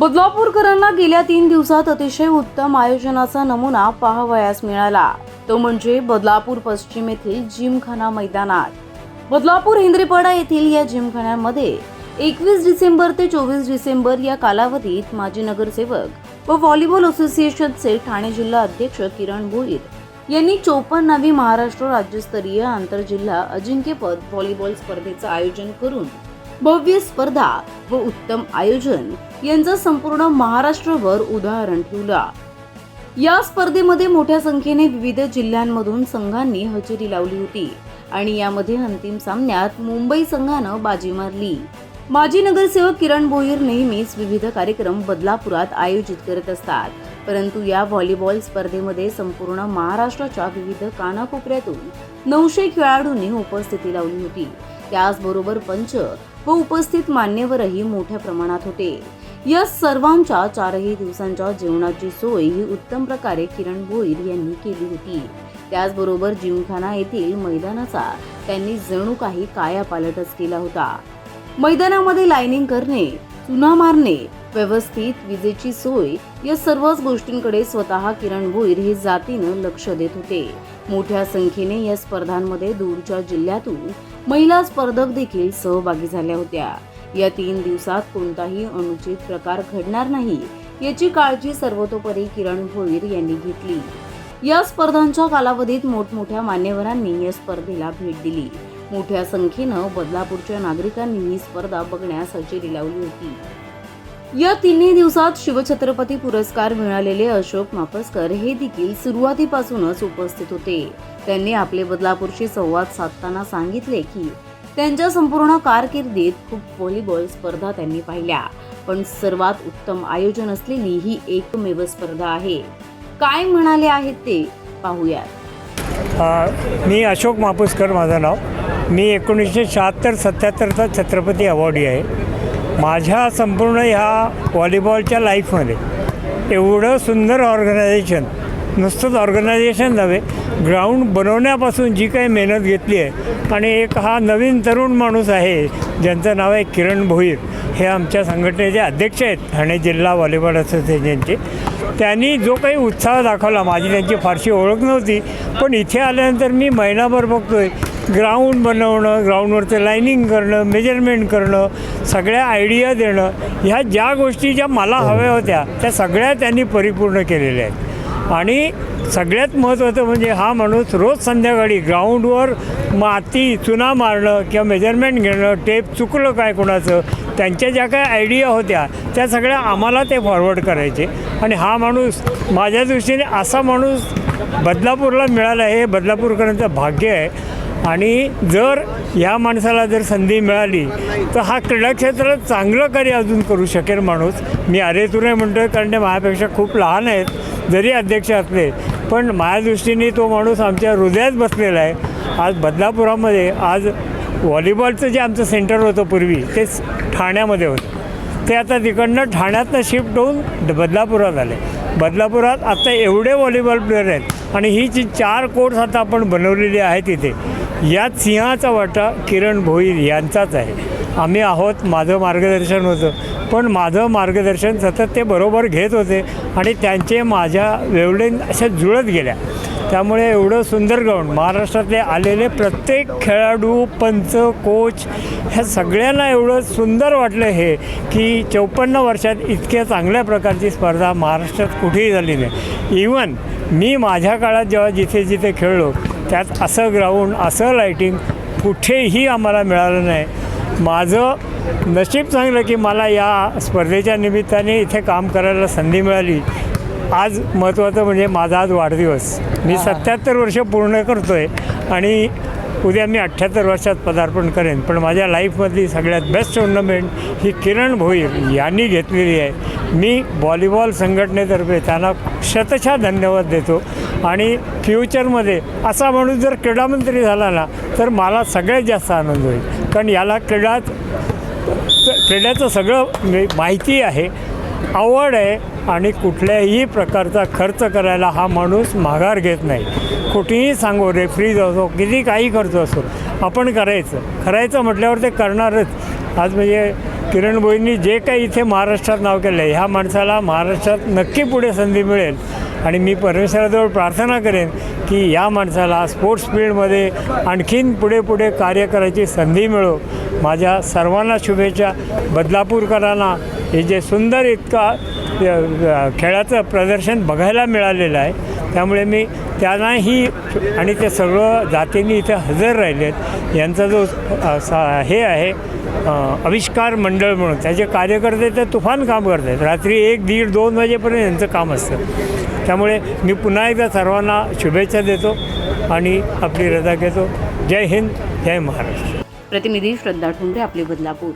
बदलापूरकरांना गेल्या तीन दिवसात अतिशय उत्तम आयोजनाचा नमुना पाहावयास मिळाला. तो म्हणजे बदलापूर पश्चिम येथील जिमखाना मैदानात. बदलापूर हिंद्रेपाडा येथील या जिमखान्यामध्ये एकवीस डिसेंबर ते चोवीस डिसेंबर या कालावधीत माजी नगरसेवक व व्हॉलीबॉल असोसिएशनचे ठाणे जिल्हा अध्यक्ष किरण भोईर यांनी चोपन्नावी महाराष्ट्र राज्यस्तरीय आंतरजिल्हा अजिंक्यपद व्हॉलीबॉल स्पर्धेचं आयोजन करून भव्य स्पर्धा व उत्तम आयोजन यांचा संपूर्ण महाराष्ट्रभर उदाहरण ठेवला. या स्पर्धेमध्ये मोठ्या संख्येने विविध जिल्ह्यांमधून संघांनी हजेरी लावली होती आणि यामध्ये अंतिम सामन्यात मुंबई संघानं बाजी मारली. माजी नगरसेवक किरण भोईर नेहमीच विविध कार्यक्रम बदलापुरात आयोजित करत असतात परंतु या व्हॉलीबॉल स्पर्धेमध्ये संपूर्ण महाराष्ट्राच्या विविध कानाकोपऱ्यातून नऊशे खेळाडूंनी उपस्थिती लावली होती. त्याचबरोबर पंच व उपस्थित मान्यवरही मोठ्या प्रमाणात होते. या सर्वांच्या चारही दिवसांच्या जेवणाची सोय ही उत्तम प्रकारे किरण भोईर यांनी केली होती. त्याचबरोबर जिमखाना येथील मैदानाचा त्यांनी जणू काही कायापालटच केला होता. मैदानामध्ये लायनिंग करणे चुना मारणे व्यवस्थित विजेची सोय या सर्वच गोष्टींकडे स्वतः किरण भोईर हे जातीनं लक्ष देत होते. मोठ्या संख्येने या स्पर्धांमध्ये दूरच्या जिल्ह्यातून महिला स्पर्धक देखील सहभागी झाल्या होत्या. या तीन दिवसात कोणताही अनुचित प्रकार घडणार नाही याची काळजी सर्वतोपरी किरण भोईर यांनी घेतली. या स्पर्धांच्या कालावधीत मोठमोठ्या मान्यवरांनी या स्पर्धेला भेट दिली. मोठ्या संख्येनं बदलापूरच्या नागरिकांनी ही स्पर्धा बघण्यास हजेरी लावली होती. या तिन्ही दिवसात शिवछत्रपती पुरस्कार मिळालेले अशोक मापसकर हे देखील सुरुवातीपासूनच उपस्थित होते. त्यांनी आपले बदलापूरशी संवाद साधताना सांगितले की त्यांच्या संपूर्ण कारकिर्दीत खूप व्हॉलीबॉल स्पर्धा त्यांनी पाहिल्या. पण सर्वात उत्तम आयोजन असलेली ही एकमेव स्पर्धा आहे. काय म्हणाले आहेत ते पाहूयात. मी अशोक मापुसकर माझं नाव. मी एकोणीसशे शहात्तर सत्याहत्तरचा छत्रपती अवॉर्डी आहे. माझ्या संपूर्ण ह्या व्हॉलीबॉलच्या लाईफमध्ये एवढं सुंदर ऑर्गनायझेशन नुसतंच ऑर्गनायझेशन नव्हे ग्राउंड बनवण्यापासून जी काही मेहनत घेतली आहे आणि एक हा नवीन तरुण माणूस आहे ज्यांचं नाव आहे किरण भोईर हे आमच्या संघटनेचे अध्यक्ष आहेत ठाणे जिल्हा व्हॉलीबॉल असोसिएशनचे. त्यांनी जो काही उत्साह दाखवला माझी त्यांची फारशी ओळख नव्हती पण इथे आल्यानंतर मी महिनाभर बघतोय ग्राउंड बनवणं ग्राउंडवरचं लाईनिंग करणं मेजरमेंट करणं सगळ्या आयडिया देणं ह्या ज्या गोष्टी ज्या मला हव्या होत्या त्या सगळ्या त्यांनी परिपूर्ण केलेल्या आहेत. आणि सगळ्यात महत्त्वाचं म्हणजे हा माणूस रोज संध्याकाळी ग्राउंडवर माती चुना मारणं किंवा मेजरमेंट घेणं टेप चुकलं काय कोणाचं त्यांच्या ज्या काही आयडिया होत्या त्या सगळ्या आम्हाला ते फॉरवर्ड करायचे. आणि हा माणूस माझ्या दृष्टीने असा माणूस बदलापूरला मिळाला हे बदलापूरकरांचं भाग्य आहे. आणि जर ह्या माणसाला जर संधी मिळाली तर हा क्रीडा क्षेत्रात चांगलं कार्य अजून करू शकेल माणूस. मी अरे तुरे म्हणतो आहे कारण ते माझ्यापेक्षा खूप लहान आहेत जरी अध्यक्ष असले पण माझ्या दृष्टीने तो माणूस आमच्या हृदयात बसलेला आहे. आज बदलापुरामध्ये आज व्हॉलीबॉलचं जे आमचं सेंटर होतं पूर्वी ते ठाण्यामध्ये होतं. ते आता तिकडनं ठाण्यातनं शिफ्ट होऊन बदलापुरात आले. बदलापुरात आता एवढे व्हॉलीबॉल प्लेअर आहेत आणि ही जी चार कोर्स आता आपण बनवलेली आहेत तिथे यात सिंहाचा वाटा किरण भोईर यांचाच आहे. आम्ही आहोत माझं मार्गदर्शन होतं. पण माझं मार्गदर्शन सतत ते बरोबर घेत होते आणि त्यांचे माझ्या वेवलेन अशा जुळत गेल्या. त्यामुळे एवढं सुंदर ग्राउंड महाराष्ट्रातले आलेले प्रत्येक खेळाडू पंच कोच ह्या सगळ्यांना एवढं सुंदर वाटलं हे की चौपन्न वर्षात इतक्या चांगल्या प्रकारची स्पर्धा महाराष्ट्रात कुठेही झाली नाही. इवन मी माझ्या काळात जेव्हा जिथे जिथे खेळलो त्यात असं ग्राउंड असं लाईटिंग कुठेही आम्हाला मिळालं नाही. माझं नशीब चांगलं की मला या स्पर्धेच्या निमित्ताने इथे काम करायला संधी मिळाली. आज महत्त्वाचं म्हणजे माझा आज वाढदिवस. मी सत्याहत्तर वर्ष पूर्ण करतो आहे आणि उद्या मी अठ्ठ्याहत्तर वर्षात पदार्पण करेन. पण माझ्या लाईफमधली सगळ्यात बेस्ट टुर्नामेंट ही किरण भोईर यांनी घेतलेली आहे. मी व्हॉलीबॉल संघटनेतर्फे त्यांना शतशः धन्यवाद देतो. आणि फ्युचरमध्ये असा माणूस जर क्रीडामंत्री झाला ना तर मला सगळ्यात जास्त आनंद होईल. कारण याला क्रीडात क्रीड्याचं सगळं मी- माहिती आहे आवड आहे आणि कुठल्याही प्रकारचा खर्च करायला हा माणूस माघार घेत नाही. कुठेही सांगो रेफ्रीज असो किती काही खर्च असो आपण करायचं. करायचं म्हटल्यावर ते करणारच. आज म्हणजे किरण भोईंनी जे काही इथे महाराष्ट्रात नाव केलं आहे ह्या माणसाला महाराष्ट्रात नक्की पुढे संधी मिळेल. आणि मी परमेश्वराजवळ प्रार्थना करेन की या माणसाला स्पोर्ट्स फील्डमध्ये आणखीन पुढे पुढे कार्य करायची संधी मिळो. माझ्या सर्वांना शुभेच्छा. बदलापूरकरांना हे जे सुंदर इतका खेळाचं प्रदर्शन बघायला मिळालेलं आहे. त्यामुळे मी त्यांनाही आणि ते सगळं जातींनी इथे हजर राहिलेत. यांचा जो सा- हे आहे आविष्कार मंडळ म्हणून. त्याचे कार्यकर्ते तर तुफान काम करत आहेत रात्री एक दीड दोन वाजेपर्यंत यांचं काम असतं. त्यामुळे मी पुन्हा एकदा सर्वांना शुभेच्छा देतो आणि आपली रजा घेतो. जय हिंद जय महाराष्ट्र. प्रतिनिधी श्रद्धा ठोंबरे आपले बदलापूर.